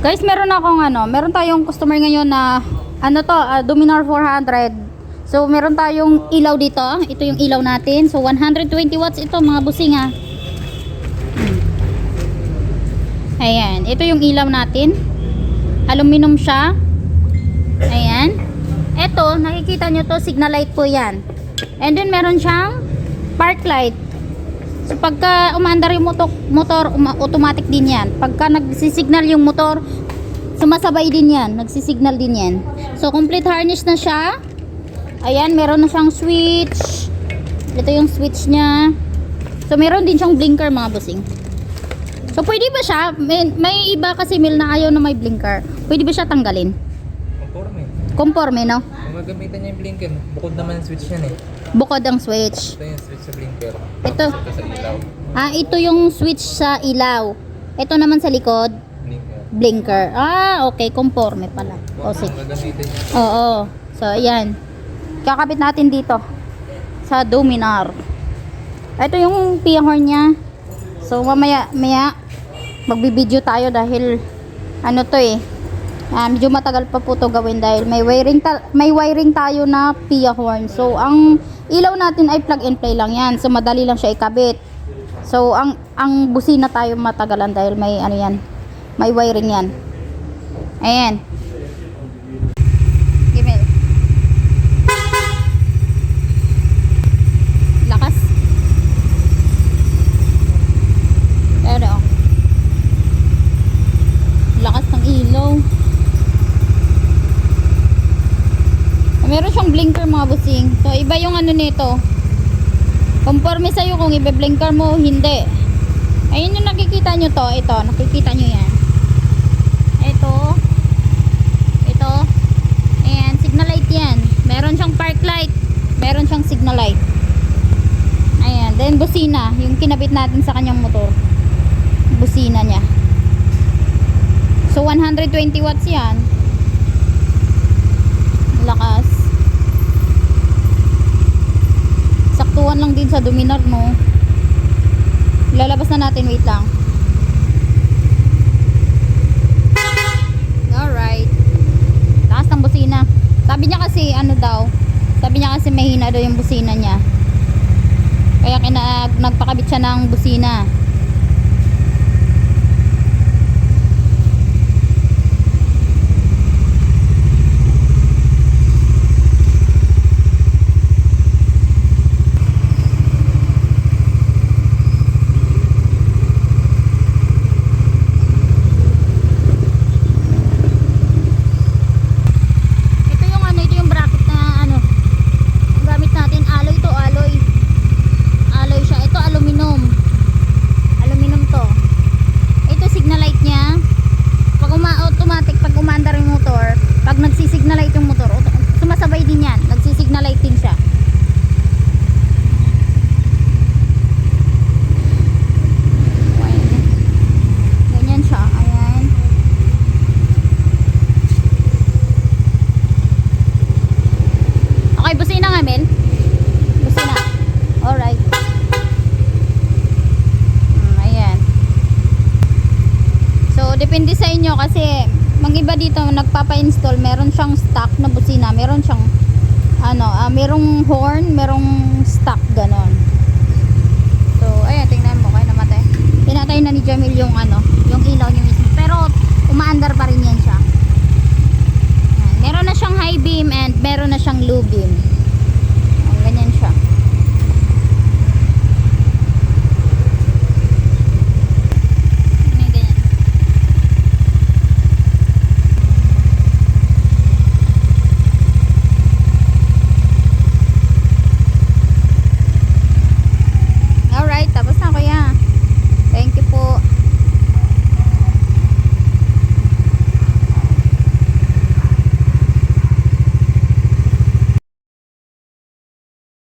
Guys, meron akong ano, meron tayong customer ngayon na ano to, ah, Dominar 400. So, meron tayong ilaw dito. Ito yung ilaw natin. So, 120 watts ito mga busing ha. Hmm. Ayan, ito yung ilaw natin. Aluminum siya. Ayan. Ito, nakikita nyo to, signal light po yan. And then, meron siyang park light. So pagka umaandar yung motor, motor uma- automatic din yan. Pagka nagsisignal yung motor, sumasabay din yan. Nagsisignal din yan. So complete harness na siya. Ayan, meron na siyang switch. Ito yung switch niya. So meron din siyang blinker mga busing. So pwede ba siya, may, may iba kasi mil na ayaw na may blinker. Pwede ba siya tanggalin? Conforme. Conforme, no? Kung magamitan niya yung blinker, bukod naman yung switch yan eh. Bukod ang switch. Ito yung switch sa blinker. Ito. Tapos ito sa ilaw. Ah, ito yung switch sa ilaw. Ito naman sa likod. Blinker. blinker. Ah, okay. Conforme pala. O, Kung sige. ano gagamitin niya. Oo. So, ayan. Kakabit natin dito. Sa Dominar. Ito yung pia horn niya. So, mamaya, maya, magbibideo tayo dahil, ano to eh, ah, medyo matagal pa po to gawin dahil may wiring, may wiring tayo na pia horn. So, ang ilaw natin ay plug and play lang yan. So, madali lang siya ikabit. So, ang ang busina tayo matagalan dahil may ano yan, may wiring yan. Ayan. Gimel. Lakas. Pero, lakas ng ilaw. Siyang blinker mga busing. So, iba yung ano nito. Conforme sa'yo kung ibe-blinker mo, hindi. Ayun yung nakikita nyo to. Ito, nakikita nyo yan. Ito. Ito. Ayan, signal light yan. Meron siyang park light. Meron siyang signal light. Ayan, then busina. Yung kinabit natin sa kanyang motor. Busina niya. So, 120 watts yan. Lakas. Saktuhan lang din sa Dominar, no? Lalabas na natin, wait lang. Alright. Taas ng busina. Sabi niya kasi, ano daw, sabi niya kasi mahina daw yung busina niya. Kaya kina, nagpakabit siya ng busina. Ito yung ano, ito yung bracket na ano. Ang gamit natin, alloy to, alloy. Alloy siya. Ito aluminum. Aluminum to. Ito signal light niya. Pag uma automatic pag umandar yung motor, pag nagsisignal light yung motor, auto- sumasabay din yan. Nagsisignal light din siya. Ayan. Ganyan siya. Ayan. Okay, busina nga, Mel. Busina. Alright. Hmm, ayan. So, depende sa inyo kasi mang iba dito nagpapa-install, meron siyang stock na busina, meron siyang ano, ah, merong horn, merong stock ganon. So, ayan, tingnan mo kaya namatay. Pinatay na ni Jamil yung ano, yung ilaw niya mismo. Pero umaandar pa rin yan siya. Meron na siyang high beam and meron na siyang low beam.